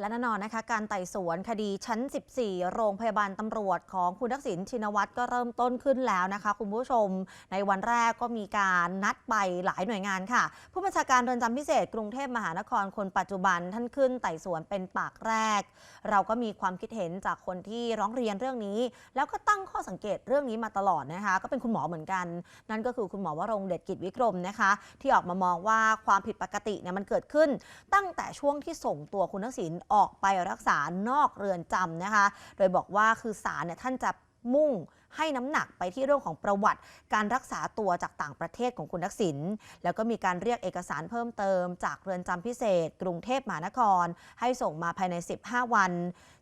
และแน่นอนนะคะ การไต่สวนคดีชั้น 14 โรงพยาบาลตำรวจของคุณทักษิณชินวัตรก็เริ่มต้นขึ้นแล้วนะคะ คุณผู้ชม ในวันแรกก็มีการนัดไปหลายหน่วยงานค่ะ ผู้บัญชาการเรือนจำพิเศษกรุงเทพมหานครคนปัจจุบันท่านขึ้นไต่สวนเป็นปากแรก เราก็มีความคิดเห็นจากคนที่ร้องเรียนเรื่องนี้ แล้วก็ตั้งข้อสังเกตเรื่องนี้มาตลอดนะคะ ก็เป็นคุณหมอเหมือนกัน นั่นก็คือคุณหมอวรงเดชกิจวิกรมนะคะ ที่ออกมามองว่าความผิดปกติเนี่ยมันเกิดขึ้น ตั้งแต่ช่วงที่ส่งตัวคุณทักษิณออกไปรักษานอกเรือนจำนะคะ โดยบอกว่าคือศาลเนี่ยท่านจะมุ่งให้น้ำหนักไปที่เรื่องของประวัติ การรักษาตัวจากต่างประเทศของคุณทักษิณ แล้วก็มีการเรียกเอกสารเพิ่มเติม จากเรือนจำพิเศษ กรุงเทพมหานคร ให้ส่งมาภายใน 15 วัน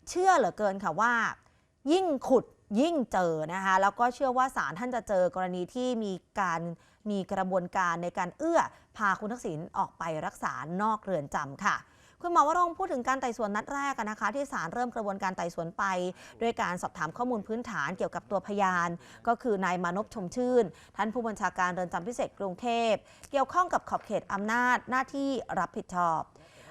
เชื่อเหลือเกินค่ะว่า ยิ่งขุดยิ่งเจอนะคะ แล้วก็เชื่อว่าศาลท่านจะเจอกรณีที่มีการมีกระบวนการในการเอื้อพาคุณทักษิณออกไปรักษานอกเรือนจำค่ะ คุณหมอวรงพูดถึงการไต่สวนนัดแรกนะคะ ที่ศาลเริ่มกระบวนการไต่สวนไป ด้วยการสอบถามข้อมูลพื้นฐานเกี่ยวกับตัวพยาน ก็คือนายมานพชมชื่น ท่านผู้บัญชาการเรือนจำพิเศษกรุงเทพ เกี่ยวข้องกับขอบเขตอำนาจหน้าที่รับผิดชอบ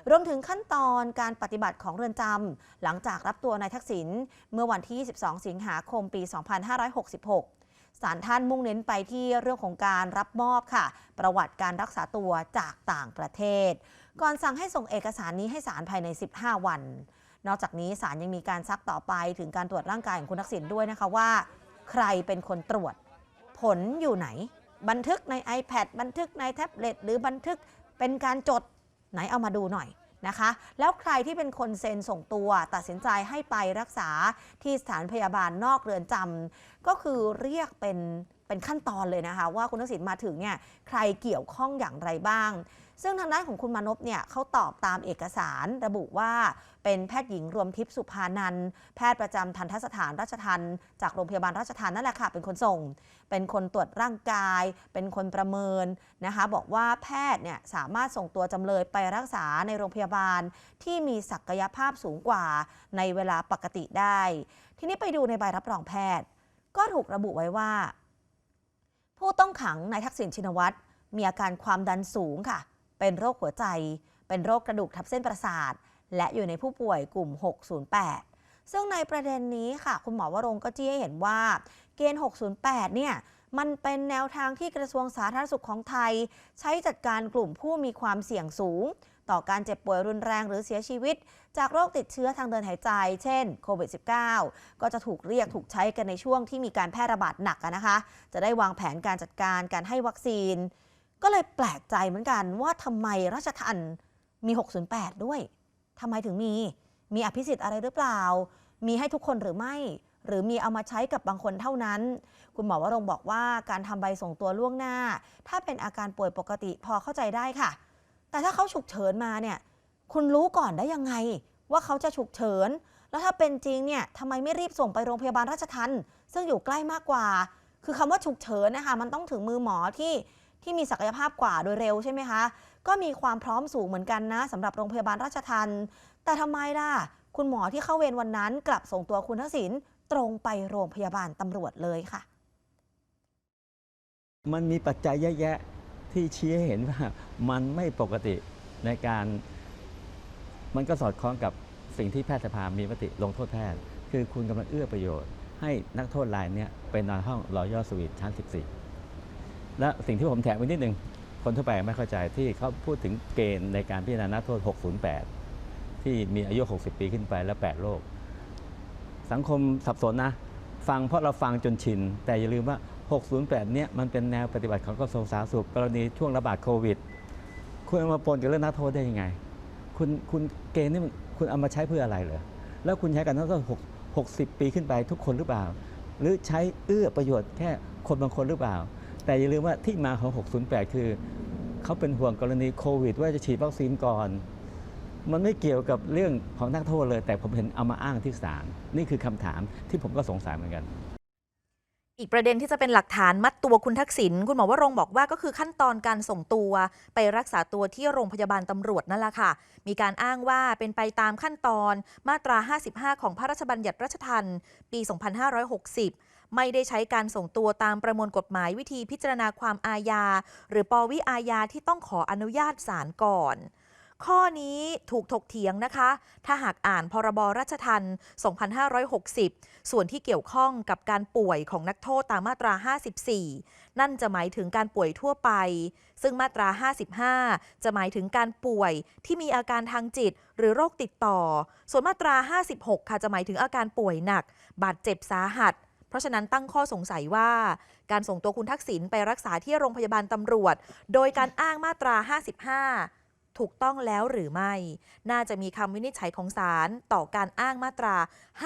รวมถึงขั้นตอนการปฏิบัติของเรือนจำหลังจากรับตัวนายทักษิณเมื่อวันที่ 22 สิงหาคมปี 2566ศาลท่านมุ่งเน้นไปที่เรื่องของการรับมอบค่ะ ประวัติการรักษาตัวจากต่างประเทศ ก่อนสั่งให้ส่งเอกสารนี้ให้ศาลภายใน 15 วัน นอกจากนี้ศาลยังมีการซักต่อไปถึงการตรวจร่างกายของคุณทักษิณด้วยนะคะว่า ใครเป็นคนตรวจ ผลอยู่ไหน บันทึกใน iPad บันทึกในแท็บเล็ตหรือบันทึกเป็นการจดไหนเอามาดูหน่อยนะคะ แล้วใครที่เป็นคนเซ็นส่งตัว ตัดสินใจให้ไปรักษาที่สถานพยาบาลนอกเรือนจำก็คือเรียกเป็น เป็นขั้นตอนเลยนะคะ ว่าคุณทักษิณมาถึงเนี่ยใครเกี่ยวข้องอย่างไรบ้าง ซึ่งทางด้านของคุณมานพเนี่ยเขาตอบตามเอกสารระบุว่าเป็นแพทย์หญิงรวมทิพย์สุภานันแพทย์ประจำทันทสถานราชทันจากโรงพยาบาลราชทันนั่นแหละค่ะเป็นคนส่ง เป็นคนตรวจร่างกาย เป็นคนประเมินนะคะ บอกว่าแพทย์เนี่ยสามารถส่งตัวจำเลยไปรักษาในโรงพยาบาลที่มีศักยภาพสูงกว่าในเวลาปกติได้ ทีนี้ไปดูในใบรับรองแพทย์ ก็ถูกระบุไว้ว่า ผู้ต้องขังนายทักษิณชินวัตรมีอาการความดันสูงค่ะ เป็นโรคหัวใจ เป็นโรคกระดูกทับเส้นประสาท และอยู่ในผู้ป่วยกลุ่ม 608 ซึ่งในประเด็นนี้ค่ะ คุณหมอวรงค์ก็จี้ให้เห็นว่า เกณฑ์ 608 เนี่ยมันเป็นแนวทางที่กระทรวงสาธารณสุขของไทย ใช้จัดการกลุ่มผู้มีความเสี่ยงสูง ต่อการเจ็บป่วยรุนแรงหรือเสียชีวิต จากโรคติดเชื้อทางเดินหายใจ เช่นโควิด -19 ก็จะถูกเรียกถูกใช้กันในช่วงที่มีการแพร่ระบาดหนักนะคะ จะได้วางแผนการจัดการการให้วัคซีน ก็เลยแปลกใจเหมือนกันว่าทำไมราชทันมี 608 ด้วยทำไมถึงมี มีอภิสิทธิ์อะไรหรือเปล่า มีให้ทุกคนหรือไม่หรือมีเอามาใช้กับบางคนเท่านั้น คุณหมอวรงบอกว่าการทำใบส่งตัวล่วงหน้า ถ้าเป็นอาการป่วยปกติพอเข้าใจได้ค่ะ แต่ถ้าเขาฉุกเฉินมาเนี่ย คุณรู้ก่อนได้ยังไง ว่าเขาจะฉุกเฉิน แล้วถ้าเป็นจริงเนี่ยทำไมไม่รีบส่งไปโรงพยาบาลราชทันซึ่งอยู่ใกล้มากกว่า คือคำว่าฉุกเฉินนะคะมันต้องถึงมือหมอที่ที่มีศักยภาพกว่าโดยเร็วใช่ไหมคะ ก็มีความพร้อมสูงเหมือนกันนะสำหรับโรงพยาบาลราชทันแต่ทำไมล่ะ คุณหมอที่เข้าเวรวันนั้น กลับส่งตัวคุณทักษิณตรงไปโรงพยาบาลตำรวจเลยค่ะ มันมีปัจจัยเยอะแยะ ที่ชี้ให้เห็นว่ามันไม่ปกติในการ มันก็สอดคล้องกับสิ่งที่แพทยสภามีมติลงโทษแพทย์ คือคุณกำลังเอื้อประโยชน์ ให้นักโทษรายนี้ไปนอนห้องรอยย่อสวีทชั้น 14 และสิ่งที่ผมแถมไว้นิดหนึ่งคนทั่วไปไม่เข้าใจที่เขาพูดถึงเกณฑ์ในการพิจารณานักโทษ 608 ที่มีอายุ 60 ปีขึ้นไปและ 8 โรคสังคมสับสนนะ ฟังเพราะเราฟังจนชิน แต่อย่าลืมว่า 608 เนี่ยมันเป็นแนวปฏิบัติของกระทรวงสาธารณสุขกรณีช่วงระบาดโควิด คุณเอามาปนกับเรื่องนักโทษได้ยังไง คุณคุณเกณฑ์นี่คุณเอามาใช้เพื่ออะไรเหรอแล้วคุณใช้กันนักโทษ6 60 ปีขึ้นไปทุกคนหรือเปล่า หรือใช้เอื้อประโยชน์แค่คนบางคนหรือเปล่า แต่อย่าลืมว่าที่มาของ 608 คือเขาเป็นห่วงกรณีโควิด ว่าจะฉีดวัคซีนก่อน มันไม่เกี่ยวกับเรื่องของนักโทษเลย แต่ผมเห็นเอามาอ้างที่ศาลนี่คือคำถามที่ผมก็สงสัยเหมือนกัน อีกประเด็นที่จะเป็นหลักฐานมัดตัวคุณทักษิณคุณหมอวรงบอกว่าก็คือขั้นตอนการส่งตัวไปรักษาตัวที่โรงพยาบาลตำรวจนั่นแหละค่ะ มีการอ้างว่าเป็นไปตามขั้นตอนมาตรา 55 ของพระราชบัญญัติราชทัณฑ์ปี 2560 ไม่ได้ใช้การส่งตัวตามประมวลกฎหมายวิธีพิจารณาความอาญา หรือปวิอาญาที่ต้องขออนุญาตศาลก่อน ข้อนี้ถูกถกเถียงนะคะ ถ้าหากอ่านพรบราชทัณฑ์2560 ส่วนที่เกี่ยวข้องกับการป่วยของนักโทษตามมาตรา 54 นั่นจะหมายถึงการป่วยทั่วไป ซึ่งมาตรา 55 จะหมายถึงการป่วยที่มีอาการทางจิตหรือโรคติดต่อ ส่วนมาตรา 56 ค่ะจะหมายถึงอาการป่วยหนัก บาดเจ็บสาหัสเพราะฉะนั้นตั้งข้อสงสัยว่า การส่งตัวคุณทักษิณไปรักษาที่โรงพยาบาลตำรวจ โดยการอ้างมาตรา 55 ถูกต้องแล้วหรือไม่ น่าจะมีคำวินิจฉัยของศาลต่อการอ้างมาตรา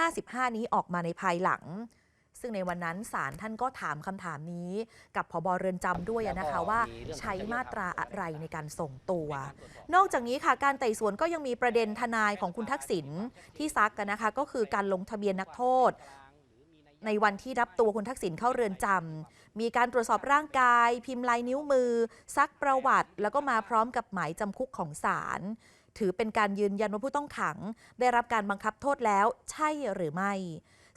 55 นี้ออกมาในภายหลัง ซึ่งในวันนั้นศาลท่านก็ถามคำถามนี้ กับพบเรือนจำด้วยอะนะคะว่า ใช้มาตราอะไรในการส่งตัว นอกจากนี้ค่ะการไต่สวนก็ยังมีประเด็นทนายของคุณทักษิณที่ซักกันนะคะ ก็คือการลงทะเบียนนักโทษ ในวันที่รับตัวคุณทักษิณเข้าเรือนจำมีการตรวจสอบร่างกาย พิมพ์ลายนิ้วมือ ซักประวัติ แล้วก็มาพร้อมกับหมายจำคุกของศาลถือเป็นการยืนยันว่าผู้ต้องขัง ได้รับการบังคับโทษแล้วใช่หรือไม่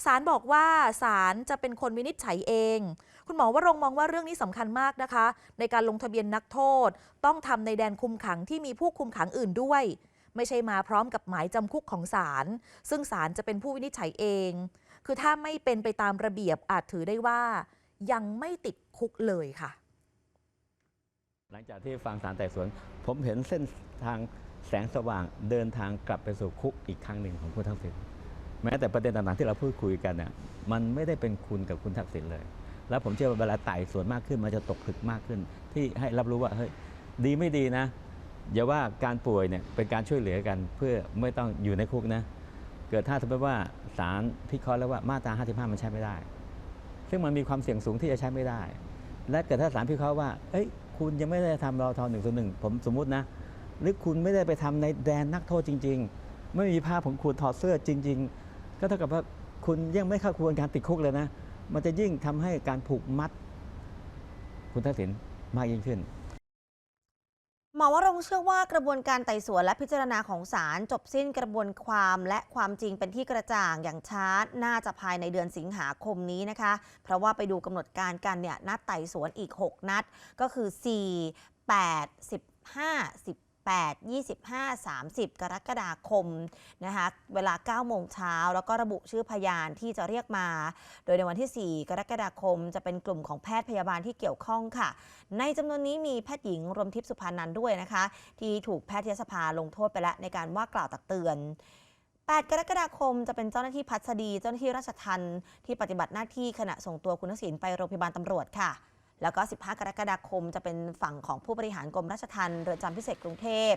ศาลบอกว่าศาลจะเป็นคนวินิจฉัยเอง คุณหมอวรงมองว่าเรื่องนี้สำคัญมากนะคะ ในการลงทะเบียนนักโทษ ต้องทำในแดนคุมขังที่มีผู้คุมขังอื่นด้วย ไม่ใช่มาพร้อมกับหมายจำคุกของศาลซึ่งศาลจะเป็นผู้วินิจฉัยเอง คือถ้าไม่เป็นไปตามระเบียบอาจถือได้ว่า ยังไม่ติดคุกเลยค่ะ หลังจากที่ฟังสารไต่สวน ผมเห็นเส้นทางแสงสว่างเดินทางกลับไปสู่คุกอีกครั้งหนึ่งของคุณทักษิณแม้แต่ประเด็นต่างๆที่เราพูดคุยกันเนี่ยมันไม่ได้เป็นคุณกับคุณทักษิณเลย แล้วผมเชื่อว่าเวลาไต่สวนมากขึ้นมันจะตกผลึกมากขึ้น ที่ให้รับรู้ว่าเฮ้ยดีไม่ดีนะอย่าว่าการป่วยเนี่ยเป็นการช่วยเหลือกันเพื่อไม่ต้องอยู่ในคุกนะ กิดถ้าสมมติว่าศาลพิเคราะห์แล้วว่ามาตรา 55 มันใช้ไม่ได้ ซึ่งมันมีความเสี่ยงสูงที่จะใช้ไม่ได้ และเกิดถ้าศาลพิเคราะห์ว่า เอ้ย คุณยังไม่ได้ทำรอทอหนึ่งส่วนหนึ่งผมสมมุตินะ หรือคุณไม่ได้ไปทำในแดนนักโทษจริง ๆ ไม่มีภาพของคุณถอดเสื้อจริง ๆ ก็เท่ากับว่าคุณยังไม่เข้ากระบวนการติดคุกเลยนะ มันจะยิ่งทำให้การผูกมัด คุณทักษิณมากยิ่งขึ้น หมอวรงเชื่อว่ากระบวนการไต่สวนและพิจารณาของศาลจบสิ้นกระบวนความและความจริงเป็นที่กระจ่างอย่างช้าน่าจะภายในเดือนสิงหาคมนี้นะคะ เพราะว่าไปดูกำหนดการกันเนี่ยนัดไต่สวนอีก 6 นัด ก็คือ 4 8 15 18 25 30 กรกฎาคมนะคะเวลา 9 โมงเช้า แล้วก็ระบุชื่อพยานที่จะเรียกมา โดยในวันที่ 4 กรกฎาคม จะเป็นกลุ่มของแพทย์พยาบาลที่เกี่ยวข้องค่ะ ในจำนวนนี้มีแพทย์หญิงรวมทิพย์สุภานันท์ด้วยนะคะ ที่ถูกแพทยสภาลงโทษไปแล้วในการว่ากล่าวตักเตือน8 กรกฎาคมจะเป็นเจ้าหน้าที่พัสดี เจ้าหน้าที่ราชทัณฑ์ที่ปฏิบัติหน้าที่ขณะส่งตัวคุณทักษิณไปโรงพยาบาลตำรวจค่ะ แล้วก็ 15 กรกฎาคมจะเป็นฝั่งของผู้บริหารกรมราชทัณฑ์เรือนจำพิเศษกรุงเทพ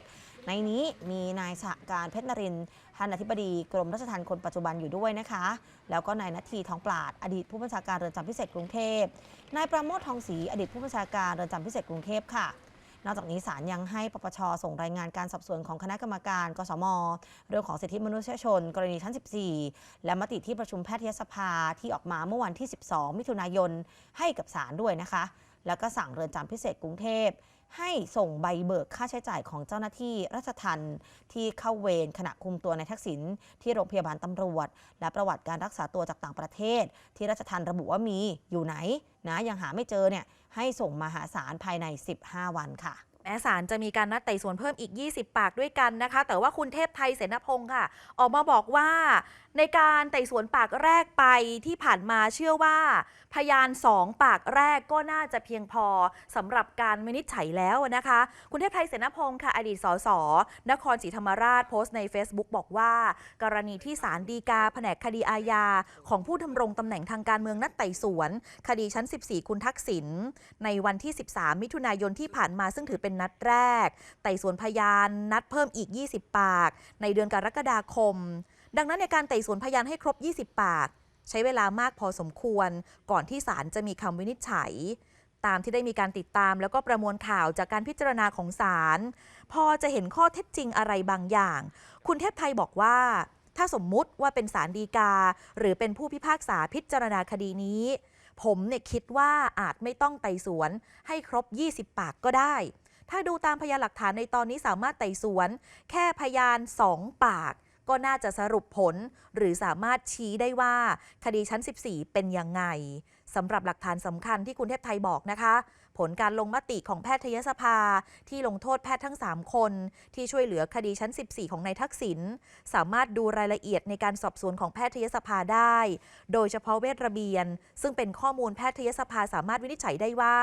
ในนี้มีนายสหการเพชรนรินทร์ท่านอธิบดีกรมราชทัณฑ์คนปัจจุบันอยู่ด้วยนะคะ แล้วก็นายนาทีทองปราด อดีตผู้บัญชาการเรือนจำพิเศษกรุงเทพ นายประโมททองศรีอดีตผู้บัญชาการเรือนจำพิเศษกรุงเทพค่ะ นอกจากนี้ศาลยังให้ปปชส่งรายงานการสอบสวนของคณะกรรมการ กสม เรื่องของสิทธิมนุษยชน กรณีชั้น 14 และมติที่ประชุมแพทยสภาที่ออกมาเมื่อวันที่ 12 มิถุนายนให้กับศาลด้วยนะคะ แล้วก็สั่งเรือนจำพิเศษกรุงเทพ ให้ส่งใบเบิกค่าใช้จ่ายของเจ้าหน้าที่ราชทัณฑ์ที่เข้าเวรขณะคุมตัวในทักษิณที่โรงพยาบาลตำรวจ และประวัติการรักษาตัวจากต่างประเทศ ที่ราชทัณฑ์ระบุว่ามีอยู่ไหนนะยังหาไม่เจอเนี่ยให้ส่งมาหาศาลภายใน 15 วันค่ะ แม้ศาลจะมีการนัดไต่สวนเพิ่มอีก 20 ปากด้วยกันนะคะ แต่ว่าคุณเทพไทยเสนพงศ์ค่ะ ออกมาบอกว่าในการไต่สวนปากแรกไปที่ผ่านมาเชื่อว่า พยานสองปากแรกก็น่าจะเพียงพอสำหรับการวินิจฉัยแล้วนะคะ คุณเทพไทยเสนพงศ์ค่ะ อดีตสสนครศรีธรรมราชโพสต์ใน Facebook บอกว่า กรณีที่ศาลฎีกาแผนกคดีอาญาของผู้ดำรงตำแหน่งทางการเมืองนัดไต่สวน คดีชั้น 14 คุณทักษิณในวันที่ 13 มิถุนายนที่ผ่านมาซึ่งถือเป็นนัดแรก ไต่สวนพยานนัดเพิ่มอีก 20 ปาก ในเดือนกรกฎาคม ดังนั้นในการไต่สวนพยานให้ครบ 20 ปาก ใช้เวลามากพอสมควร ก่อนที่ศาลจะมีคำวินิจฉัย ตามที่ได้มีการติดตามแล้วก็ประมวลข่าวจากการพิจารณาของศาลพอจะเห็นข้อเท็จจริงอะไรบางอย่าง คุณเทพไทยบอกว่า ถ้าสมมุติว่าเป็นศาลฎีกา หรือเป็นผู้พิพากษาพิจารณาคดีนี้ผมเนี่ยคิดว่าอาจไม่ต้องไต่สวนให้ครบ 20 ปากก็ได้ ถ้าดูตามพยานหลักฐานในตอนนี้สามารถไต่สวน แค่พยานสองปาก ก็น่าจะสรุปผล หรือสามารถชี้ได้ว่าคดีชั้น 14 เป็นยังไงสำหรับหลักฐานสำคัญที่คุณเทพไทยบอกนะคะ ผลการลงมติของแพทยสภา ที่ลงโทษแพทย์ทั้ง 3 คน ที่ช่วยเหลือคดีชั้น 14 ของนายทักษิณสามารถดูรายละเอียดในการสอบสวนของแพทยสภาได้ โดยเฉพาะเวชระเบียน ซึ่งเป็นข้อมูลแพทยสภาสามารถวินิจฉัยได้ว่า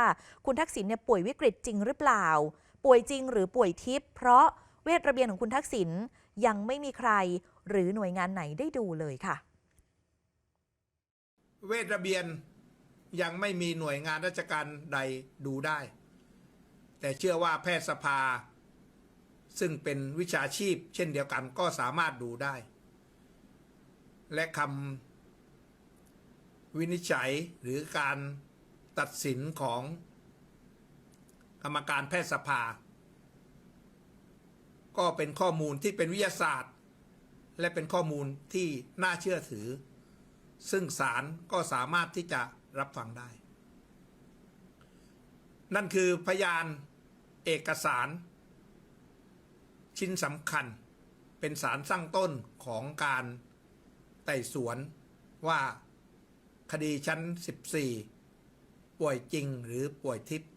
คุณทักษิณเนี่ยป่วยวิกฤตจริงหรือเปล่า ป่วยจริงหรือป่วยทิพย์เพราะเวชระเบียนของคุณทักษิณยังไม่มีใคร หรือหน่วยงานไหนได้ดูเลยค่ะ เวทระเบียน ยังไม่มีหน่วยงานราชการใดดูได้ แต่เชื่อว่าแพทยสภา ซึ่งเป็นวิชาชีพ เช่นเดียวกันก็สามารถดูได้ และคำวินิจฉัยหรือการตัดสินของกรรมการแพทยสภา ก็เป็นข้อมูลที่เป็นวิทยาศาสตร์ และเป็นข้อมูลที่น่าเชื่อถือ ซึ่งศาลก็สามารถที่จะ รับฟังได้ นั่นคือพยานเอกสาร ชิ้นสำคัญเป็นสารสร้างต้นของการไต่สวนว่าคดีชั้น 14 ป่วยจริงหรือป่วยทิพย์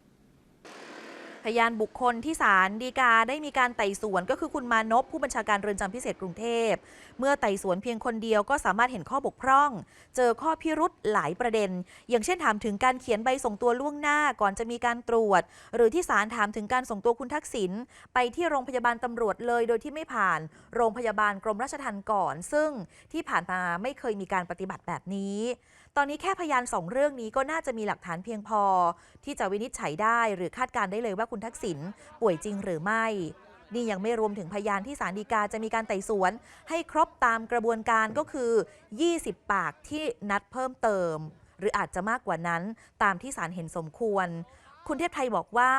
พยานบุคคลที่ศาลฎีกาได้มีการไต่สวนก็คือคุณมานพผู้บัญชาการเรือนจำพิเศษกรุงเทพ เมื่อไต่สวนเพียงคนเดียวก็สามารถเห็นข้อบกพร่อง เจอข้อพิรุษหลายประเด็น อย่างเช่นถามถึงการเขียนใบส่งตัวล่วงหน้าก่อนจะมีการตรวจ หรือที่ศาลถามถึงการส่งตัวคุณทักษิณไปที่โรงพยาบาลตำรวจเลย โดยที่ไม่ผ่านโรงพยาบาลกรมราชทัณฑ์ก่อน ซึ่งที่ผ่านมาไม่เคยมีการปฏิบัติแบบนี้ ตอนนี้แค่พยานสองเรื่องนี้ก็น่าจะมีหลักฐานเพียงพอ ที่จะวินิจฉัยได้หรือคาดการได้เลยว่าคุณทักษิณป่วยจริงหรือไม่นี่ยังไม่รวมถึงพยานที่ศาลฎีกาจะมีการไต่สวน ให้ครบตามกระบวนการก็คือ 20 ปากที่นัดเพิ่มเติม หรืออาจจะมากกว่านั้นตามที่ศาลเห็นสมควร คุณเทพไทยบอกว่า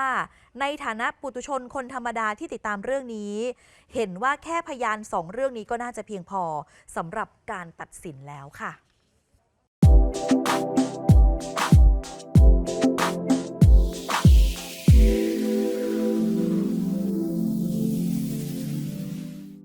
ในฐานะปุตุชนคนธรรมดาที่ติดตามเรื่องนี้ เห็นว่าแค่พยานสองเรื่องนี้ก็น่าจะเพียงพอสำหรับการตัดสินแล้วค่ะ